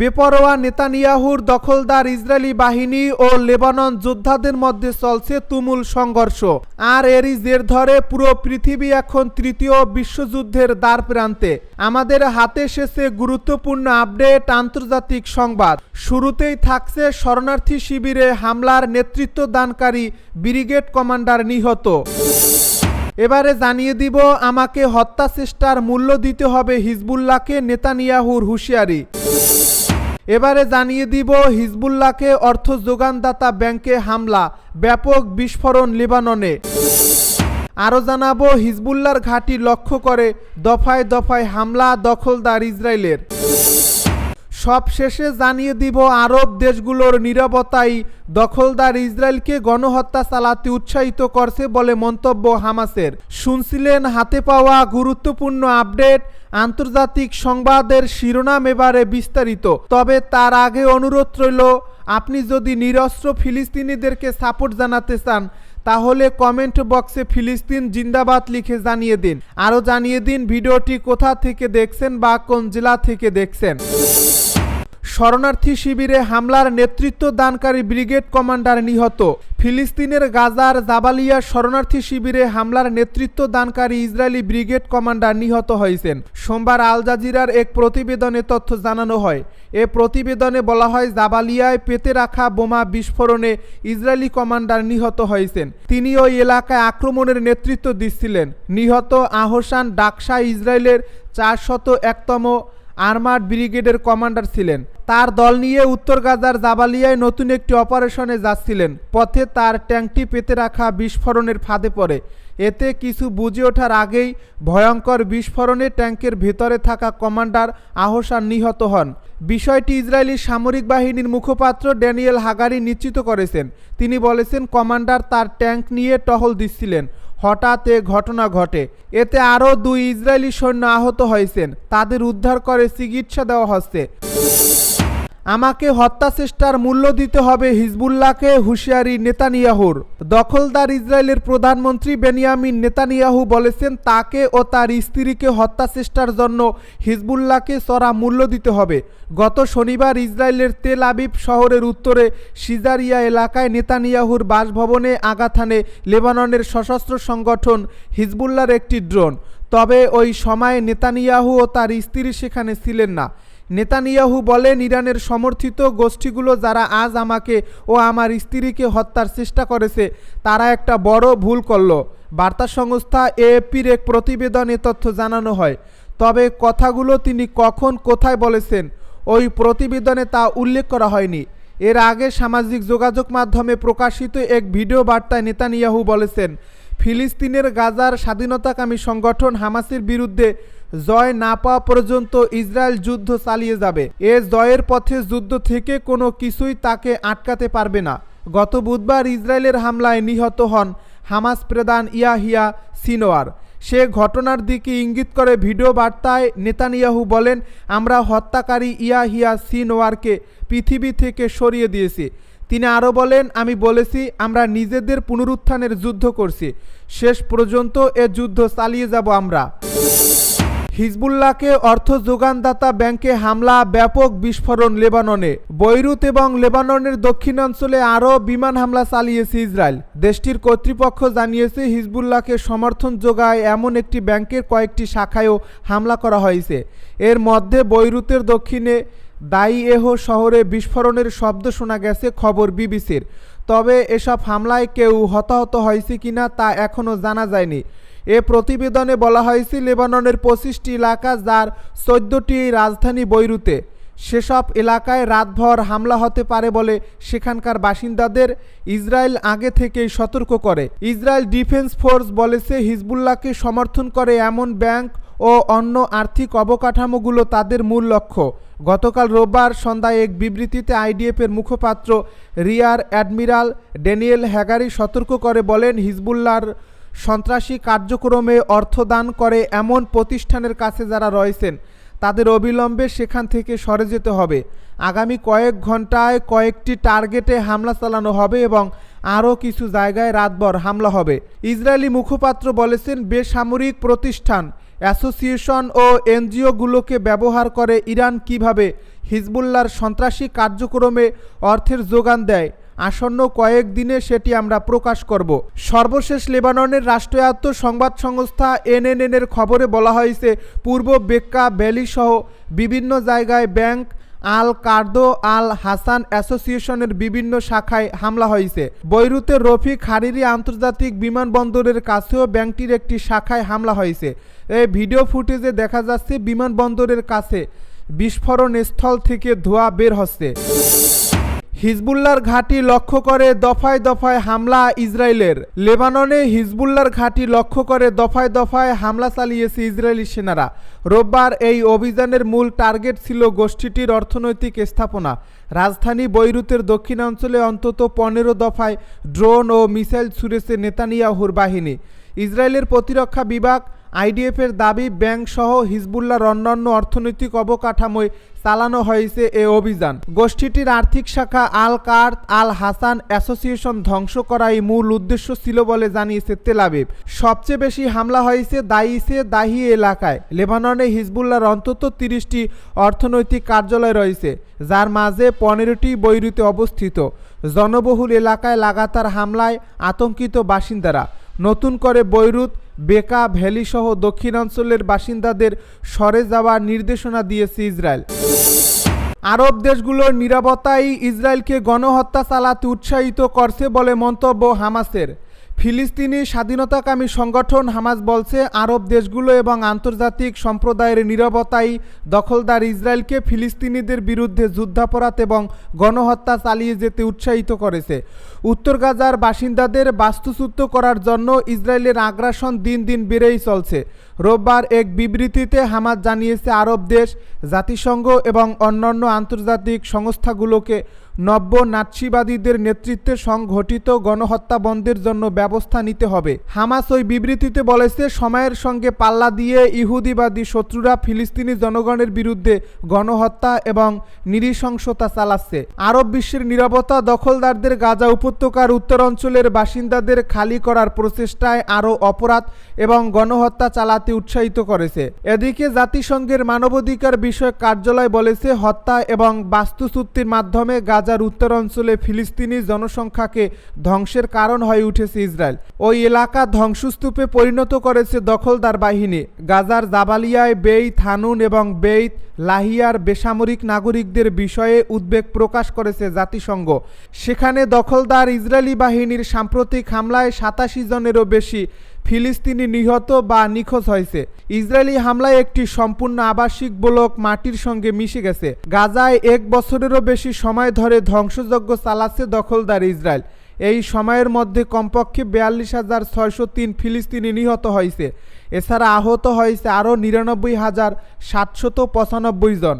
বেপরোয়া নেতানিয়াহুর দখলদার ইসরায়েলি বাহিনী ও লেবানন যোদ্ধাদের মধ্যে চলছে তুমুল সংঘর্ষ। আর এরই জের ধরে পুরো পৃথিবী এখন তৃতীয় বিশ্বযুদ্ধের দ্বার প্রান্তে। আমাদের হাতে এসেছে গুরুত্বপূর্ণ আপডেট, আন্তর্জাতিক সংবাদ। শুরুতেই থাকছে শরণার্থী শিবিরে হামলার নেতৃত্ব দানকারী ব্রিগেড কমান্ডার নিহত। এবারে জানিয়ে দিব, আমাকে হত্যা চেষ্টার মূল্য দিতে হবে হিজবুল্লাহকে নেতানিয়াহুর হুঁশিয়ারি। এবারে জানিয়ে দিব, হিজবুল্লাহকে অর্থ যোগানদাতা ব্যাংকে হামলা, ব্যাপক বিস্ফোরণ লেবাননে। আরও জানাব হিজবুল্লার ঘাঁটি লক্ষ্য করে দফায় দফায় হামলা দখলদার ইসরায়েলের। সব শেষে জানিয়ে দিব, আরব দেশগুলোর নিরবতাই দখলদার ইসরায়েলকে গণহত্যা চালাতে উৎসাহিত করছে বলে মন্তব্য হামাসের। শুনছিলেন হাতে পাওয়া গুরুত্বপূর্ণ আপডেট, আন্তর্জাতিক সংবাদের শিরোনাম এবারে বিস্তারিত। তবে তার আগে অনুরোধ রইল, আপনি যদি নিরস্ত্র ফিলিস্তিনিদেরকে সাপোর্ট জানাতে চান, তাহলে কমেন্ট বক্সে ফিলিস্তিন জিন্দাবাদ লিখে জানিয়ে দিন। আরও জানিয়ে দিন ভিডিওটি কোথা থেকে দেখছেন বা কোন জেলা থেকে দেখছেন। শরণার্থী শিবিরে হামলার নেতৃত্ব দানকারী ব্রিগেড কমান্ডার নিহত। ফিলিস্তিনের গাজার জাবালিয়া শরণার্থী শিবিরে হামলার নেতৃত্ব দানকারী ইসরায়েলি ব্রিগেড কমান্ডার নিহত হয়েছেন। সোমবার আল জাজিরার এক প্রতিবেদনে তথ্য জানানো হয়। এ প্রতিবেদনে বলা হয়, জাবালিয়ায় পেতে রাখা বোমা বিস্ফোরণে ইসরায়েলি কমান্ডার নিহত হয়েছেন। তিনি ওই এলাকায় আক্রমণের নেতৃত্ব দিচ্ছিলেন। নিহত আহসান ডাকসা ইসরায়েলের চারশত একতম আর্মার্ড ব্রিগেডের কমান্ডার ছিলেন। তার দল নিয়ে উত্তর গাজার জাবালিয়ায় নতুন একটি অপারেশনে যাচ্ছিলেন। পথে তার ট্যাঙ্কটি পেতে রাখা বিস্ফোরণের ফাঁদে পড়ে। এতে কিছু বুঝে ওঠার আগেই ভয়ঙ্কর বিস্ফোরণে ট্যাঙ্কের ভেতরে থাকা কমান্ডার আহসান নিহত হন। বিষয়টি ইসরায়েলি সামরিক বাহিনীর মুখপাত্র ড্যানিয়েল হাগারি নিশ্চিত করেছেন। তিনি বলেছেন, কমান্ডার তার ট্যাঙ্ক নিয়ে টহল দিচ্ছিলেন। হঠাৎ এ ঘটনা ঘটে। এতে আরও দুই ইসরায়েলি সৈন্য আহত হয়েছেন। তাদের উদ্ধার করে চিকিৎসা দেওয়া হচ্ছে। আমাকে হত্যা চেষ্টার মূল্য দিতে হবে হিজবুল্লাহকে হুঁশিয়ারি নেতানিয়াহুর। দখলদার ইসরায়েলের প্রধানমন্ত্রী বেনিয়ামিন নেতানিয়াহু বলেছেন, তাকে ও তার স্ত্রীকে হত্যা চেষ্টার জন্য হিজবুল্লাহকে চড়া মূল্য দিতে হবে। গত শনিবার ইসরায়েলের তেল আবিব শহরের উত্তরে সিজারিয়া এলাকায় নেতানিয়াহুর বাসভবনে আগাথানে লেবাননের সশস্ত্র সংগঠন হিজবুল্লার একটি ড্রোন। তবে ওই সময় নেতানিয়াহু ও তার স্ত্রী সেখানে ছিলেন না। নেতানিয়াহু বলেন, ইরানের সমর্থিত গোষ্ঠীগুলো যারা আজ আমাকে ও আমার স্ত্রীকে হত্যার চেষ্টা করেছে, তারা একটা বড় ভুল করল। বার্তা সংস্থা এএপির এক প্রতিবেদনে তথ্য জানানো হয়। তবে কথাগুলো তিনি কখন কোথায় বলেছেন, ওই প্রতিবেদনে তা উল্লেখ করা হয়নি। এর আগে সামাজিক যোগাযোগ মাধ্যমে প্রকাশিত এক ভিডিও বার্তায় নেতানিয়াহু বলেছেন, ফিলিস্তিনের গাজার স্বাধীনতাকামী সংগঠন হামাসের বিরুদ্ধে জয় না পাওয়া পর্যন্ত ইসরায়েল যুদ্ধ চালিয়ে যাবে। এ জয়ের পথে যুদ্ধ থেকে কোনো কিছুই তাকে আটকাতে পারবে না। গত বুধবার ইসরায়েলের হামলায় নিহত হন হামাস প্রধান ইয়াহিয়া সিনোয়ার। সে ঘটনার দিকে ইঙ্গিত করে ভিডিও বার্তায় নেতানিয়াহু বলেন, আমরা হত্যাকারী ইয়াহিয়া সিনোয়ারকে পৃথিবী থেকে সরিয়ে দিয়েছি। তিনি আরও বলেন, আমি বলেছি, আমরা নিজেদের পুনরুত্থানের যুদ্ধ করছি। শেষ পর্যন্ত এ যুদ্ধ চালিয়ে যাব আমরা। হিজবুল্লাহকে অর্থ যোগানদাতা ব্যাংকে হামলা, ব্যাপক বিস্ফোরণ লেবাননে। বৈরুত এবং লেবাননের দক্ষিণাঞ্চলে আরও বিমান হামলা চালিয়েছে ইসরায়েল। দেশটির কর্তৃপক্ষ জানিয়েছে, হিজবুল্লাহকে সমর্থন যোগায় এমন একটি ব্যাংকের কয়েকটি শাখায়ও হামলা করা হয়েছে। এর মধ্যে বৈরুতের দক্ষিণে দাইএহ শহরে বিস্ফোরণের শব্দ শোনা গেছে, খবর বিবিসির। তবে এসব হামলায় কেউ হতাহত হয়েছে কিনা তা এখনও জানা যায়নি। এ প্রতিবেদনে বলা হয়েছে, লেবাননের পঁচিশটি এলাকা, যার চোদ্দটি রাজধানী বৈরুতে। সেসব এলাকায় রাতভর হামলা হতে পারে বলে সেখানকার বাসিন্দাদের ইসরায়েল আগে থেকেই সতর্ক করে। ইসরায়েল ডিফেন্স ফোর্স বলেছে, হিজবুল্লাহকে সমর্থন করে এমন ব্যাংক ও অন্য আর্থিক অবকাঠামোগুলো তাদের মূল লক্ষ্য। গতকাল রোববার সন্ধ্যায় এক বিবৃতিতে আইডিএফের মুখপাত্র রিয়ার অ্যাডমিরাল ড্যানিয়েল হ্যাগারি সতর্ক করে বলেন, হিজবুল্লাহর সন্ত্রাসী কার্যক্রমে অর্থদান করে এমন প্রতিষ্ঠানের কাছে যারা রয়েছেন, তাদের অবিলম্বে সেখান থেকে সরে যেতে হবে। আগামী কয়েক ঘন্টায় কয়েকটি টার্গেটে হামলা চালানো হবে এবং আরও কিছু জায়গায় রাতভর হামলা হবে। ইসরায়েলি মুখপাত্র বলেছেন, বেসামরিক প্রতিষ্ঠান, অ্যাসোসিয়েশন ও এনজিওগুলোকে ব্যবহার করে ইরান কীভাবে হিজবুল্লার সন্ত্রাসী কার্যক্রমে অর্থের যোগান দেয় আসন্ন কয়েক দিনে সেটি আমরা প্রকাশ করব। সর্বশেষ লেবাননের রাষ্ট্রায়ত্ত সংবাদ সংস্থা এনএনএন এর খবরে বলা হয়েছে, পূর্ব বেক্কা ভ্যালি সহ বিভিন্ন জায়গায় ব্যাংক, আল কার্দো, আল হাসান অ্যাসোসিয়েশনের বিভিন্ন শাখায় হামলা হয়েছে। বৈরুতে রফিক হারিরি আন্তর্জাতিক বিমানবন্দরের কাছেও ব্যাংকটির একটি শাখায় হামলা হয়েছে। এই ভিডিও ফুটেজে দেখা যাচ্ছে, বিমানবন্দরের কাছে বিস্ফোরণ স্থল থেকে ধোঁয়া বের হচ্ছে। হিজবুল্লার ঘাঁটি লক্ষ্য করে দফায় দফায় হামলা ইসরায়েলের। লেবাননে হিজবুল্লার ঘাঁটি লক্ষ্য করে দফায় দফায় হামলা চালিয়েছে ইসরায়েলি সেনারা। রোববার এই অভিযানের মূল টার্গেট ছিল গোষ্ঠীটির অর্থনৈতিক স্থাপনা। রাজধানী বৈরুতের দক্ষিণাঞ্চলে অন্তত পনেরো দফায় ড্রোন ও মিসাইল ছুড়েছে নেতানিয়াহুর বাহিনী। ইসরায়েলের প্রতিরক্ষা বিভাগ আইডিএফের দাবি ব্যাংক সহ হিজবুল্লাহর অন্যান্য অর্থনৈতিক অবকাঠামোয় চালানো হয়েছে এ অভিযান। গোষ্ঠীটির আর্থিক শাখা আল কার্ত আল হাসান অ্যাসোসিয়েশন ধ্বংস করাই মূল উদ্দেশ্য ছিল বলে জানিয়েছে তেলাবিব সবচেয়ে বেশি হামলা হয়েছে দাইসে দাহি এলাকায়। লেবাননে হিজবুল্লাহর অন্তত তিরিশটি অর্থনৈতিক কার্যালয় রয়েছে, যার মাঝে পনেরোটি বৈরুতে অবস্থিত। জনবহুল এলাকায় লাগাতার হামলায় আতঙ্কিত বাসিন্দারা। নতুন করে বৈরুত, বেকা ভ্যালি সহ দক্ষিণাঞ্চলের বাসিন্দাদের সরে যাওয়ার নির্দেশনা দিয়েছে ইসরায়েল। আরব দেশগুলোর নিরাপত্তাই ইসরায়েলকে গণহত্যা চালাতে উৎসাহিত করছে বলে মন্তব্য হামাসের। ফিলিস্তিনি স্বাধীনতাকামী সংগঠন হামাস বলছে, আরব দেশগুলো এবং আন্তর্জাতিক সম্প্রদায়ের নিরাপত্তাই দখলদার ইসরায়েলকে ফিলিস্তিনিদের বিরুদ্ধে যুদ্ধাপরাধ এবং গণহত্যা চালিয়ে যেতে উৎসাহিত করেছে। উত্তর গাজার বাসিন্দাদের বাস্তুচ্যুত করার জন্য ইসরায়েলের আগ্রাসন দিন দিন বেড়েই চলছে। রোববার এক বিবৃতিতে হামাস জানিয়েছে, আরব দেশ, জাতিসংঘ এবং অন্যান্য আন্তর্জাতিক সংস্থাগুলোকে নব্য নাৎসিবাদীদের নেতৃত্বে সংঘটিত গণহত্যা বন্ধের জন্য ব্যবস্থা নিতে হবে। হামাস ওই বিবৃতিতে বলেছে, সময়ের সঙ্গে পাল্লা দিয়ে ইহুদিবাদী শত্রুরা ফিলিস্তিনি জনগণের বিরুদ্ধে গণহত্যা এবং নৃশংসতা চালাচ্ছে। আরব বিশ্বের নিরাপত্তা দখলদারদের গাজা উপত্যকার উত্তরাঞ্চলের বাসিন্দাদের খালি করার প্রচেষ্টায় আরও অপরাধ এবং গণহত্যা চালাতে উৎসাহিত করেছে। এদিকে জাতিসংঘের মানবাধিকার বিষয়ক কার্যালয় বলেছে, হত্যা এবং বাস্তুচ্যুতির মাধ্যমে গাজার উত্তরাঞ্চলে ফিলিস্তিনি জনসংখ্যাকে ধ্বংসের কারণ হয়ে উঠেছে ইসরায়েল। ওই এলাকা ধ্বংসস্তূপে পরিণত করেছে দখলদার বাহিনী। গাজার জাবালিয়ায় বেইত হানুন এবং বেইত লাহিয়ার বেসামরিক নাগরিকদের বিষয়ে উদ্বেগ প্রকাশ করেছে জাতিসংঘ। সেখানে দখলদার ইসরায়েলি বাহিনীর সাম্প্রতিক হামলায় সাতাশি জনেরও বেশি ফিলিস্তিনি নিহত বা নিখোঁজ হয়েছে। ইসরায়েলি হামলায় একটি সম্পূর্ণ আবাসিক ব্লক মাটির সঙ্গে মিশে গেছে। গাজায় এক বছরেরও বেশি সময় ধরে ধ্বংসযজ্ঞ চালাচ্ছে দখলদার ইসরায়েল। এই সময়ের মধ্যে কমপক্ষে বিয়াল্লিশ হাজার ছয়শো তিন ফিলিস্তিনি নিহত হয়েছে। এছাড়া আহত হয়েছে আরও নিরানব্বই হাজার সাতশত পঁচানব্বই জন।